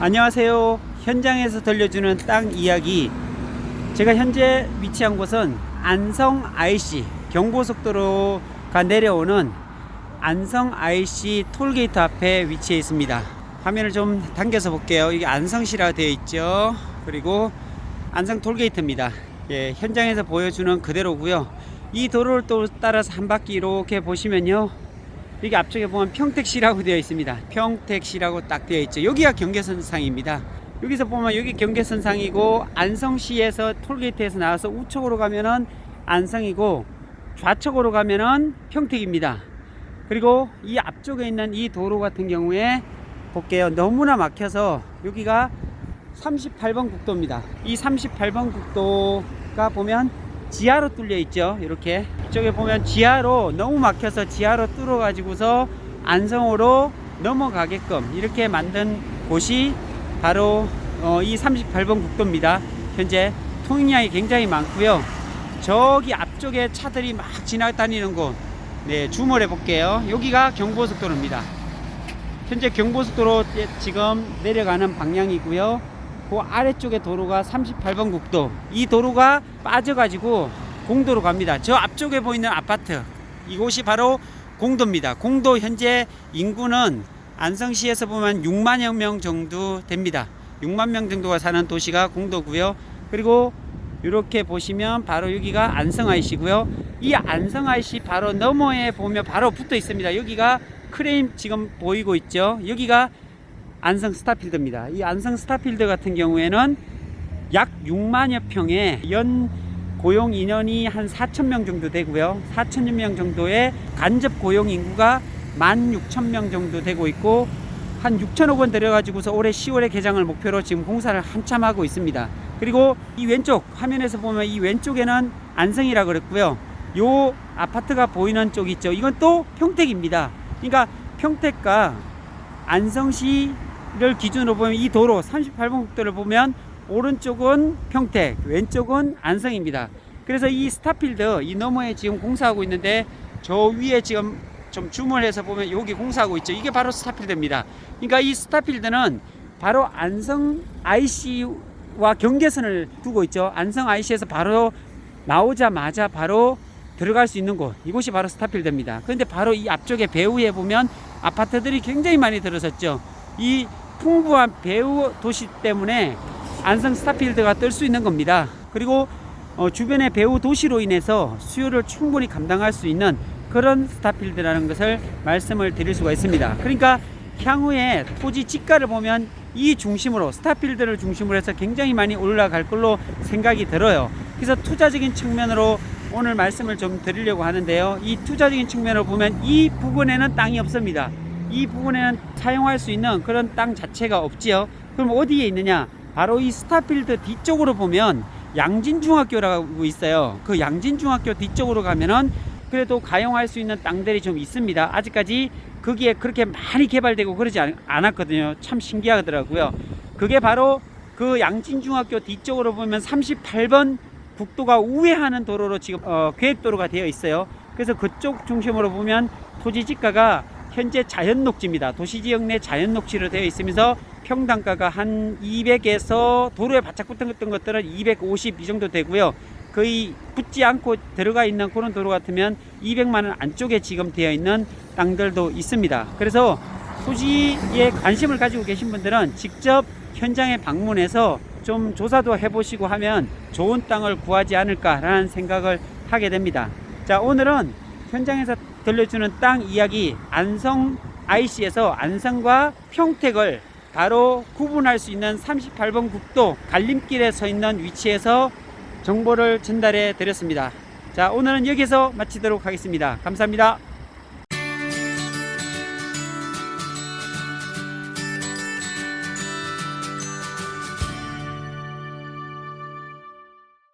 안녕하세요. 현장에서 들려주는 땅 이야기. 제가 현재 위치한 곳은 안성 IC 경고속도로가 내려오는 안성 IC 톨게이트 앞에 위치해 있습니다. 화면을 좀 당겨서 볼게요. 이게 안성시라 되어 있죠. 그리고 안성 톨게이트입니다. 예, 현장에서 보여주는 그대로고요. 이 도로를 또 따라서 한 바퀴 이렇게 보시면요. 여기 앞쪽에 보면 평택시라고 되어 있습니다. 평택시라고 딱 되어 있죠. 여기가 경계선상입니다. 여기서 보면 여기 경계선상이고 안성시에서 톨게이트에서 나와서 우측으로 가면은 안성이고 좌측으로 가면은 평택입니다. 그리고 이 앞쪽에 있는 이 도로 같은 경우에 볼게요. 너무나 막혀서 여기가 38번 국도입니다. 이 38번 국도가 보면 지하로 뚫려 있죠. 이렇게 이쪽에 보면 지하로 너무 막혀서 지하로 뚫어 가지고서 안성으로 넘어가게끔 이렇게 만든 곳이 바로 어, 이 38번 국도입니다. 현재 통행량이 굉장히 많고요. 저기 앞쪽에 차들이 막 지나다니는 곳, 네 줌을 해볼게요. 여기가 경부고속도로입니다. 현재 경부고속도로 지금 내려가는 방향이고요. 그 아래쪽에 도로가 38번 국도. 이 도로가 빠져가지고 공도로 갑니다. 저 앞쪽에 보이는 아파트. 이곳이 바로 공도입니다. 공도 현재 인구는 안성시에서 보면 6만여 명 정도 됩니다. 6만 명 정도가 사는 도시가 공도고요. 그리고 이렇게 보시면 바로 여기가 안성 IC고요. 이 안성 IC 바로 너머에 보면 바로 붙어 있습니다. 여기가 크레임 지금 보이고 있죠. 여기가 안성 스타필드입니다. 이 안성 스타필드 같은 경우에는 약 6만여 평의 연 고용 인원이 한 4천 명 정도 되고요. 4천 명 정도의 간접 고용 인구가 16,000명 정도 되고 있고 한 6천억 원 들여가지고서 올해 10월에 개장을 목표로 지금 공사를 한참 하고 있습니다. 그리고 이 왼쪽 화면에서 보면 이 왼쪽에는 안성이라 그랬고요. 요 아파트가 보이는 쪽 있죠. 이건 또 평택입니다. 그러니까 평택과 안성시를 기준으로 보면 이 도로 38번 국도를 보면 오른쪽은 평택, 왼쪽은 안성입니다. 그래서 이 스타필드 이 너머에 지금 공사하고 있는데 저 위에 지금 좀 줌을 해서 보면 여기 공사하고 있죠. 이게 바로 스타필드입니다. 그러니까 이 스타필드는 바로 안성 IC와 경계선을 두고 있죠. 안성 IC에서 바로 나오자마자 바로 들어갈 수 있는 곳 이곳이 바로 스타필드입니다. 그런데 바로 이 앞쪽에 배후에 보면 아파트들이 굉장히 많이 들어섰죠. 이 풍부한 배후 도시 때문에 안성 스타필드가 뜰 수 있는 겁니다. 그리고 어, 주변의 배후 도시로 인해서 수요를 충분히 감당할 수 있는 그런 스타필드라는 것을 말씀을 드릴 수가 있습니다. 그러니까 향후에 토지 지가를 보면 이 중심으로 스타필드를 중심으로 해서 굉장히 많이 올라갈 걸로 생각이 들어요. 그래서 투자적인 측면으로 오늘 말씀을 좀 드리려고 하는데요. 이 투자적인 측면으로 보면 이 부분에는 땅이 없습니다. 이 부분에는 사용할 수 있는 그런 땅 자체가 없지요. 그럼 어디에 있느냐? 바로 이 스타필드 뒤쪽으로 보면 양진중학교라고 있어요. 그 양진중학교 뒤쪽으로 가면은 그래도 가용할 수 있는 땅들이 좀 있습니다. 아직까지 거기에 그렇게 많이 개발되고 그러지 않, 않았거든요. 참 신기하더라고요. 그게 바로 그 양진중학교 뒤쪽으로 보면 38번 국도가 우회하는 도로로 지금 어, 계획도로가 되어 있어요. 그래서 그쪽 중심으로 보면 토지 지가가 현재 자연 녹지입니다. 도시 지역 내 자연 녹지로 되어 있으면서 평당가가 한 200에서 도로에 바짝 붙은 것들은 250 이 정도 되고요. 거의 붙지 않고 들어가 있는 그런 도로 같으면 200만 원 안쪽에 지금 되어 있는 땅들도 있습니다. 그래서 토지에 관심을 가지고 계신 분들은 직접 현장에 방문해서 좀 조사도 해보시고 하면 좋은 땅을 구하지 않을까라는 생각을 하게 됩니다. 자, 오늘은 현장에서 들려주는 땅 이야기 안성 IC에서 안성과 평택을 바로 구분할 수 있는 38번 국도 갈림길에 서 있는 위치에서 정보를 전달해 드렸습니다. 자, 오늘은 여기서 마치도록 하겠습니다. 감사합니다.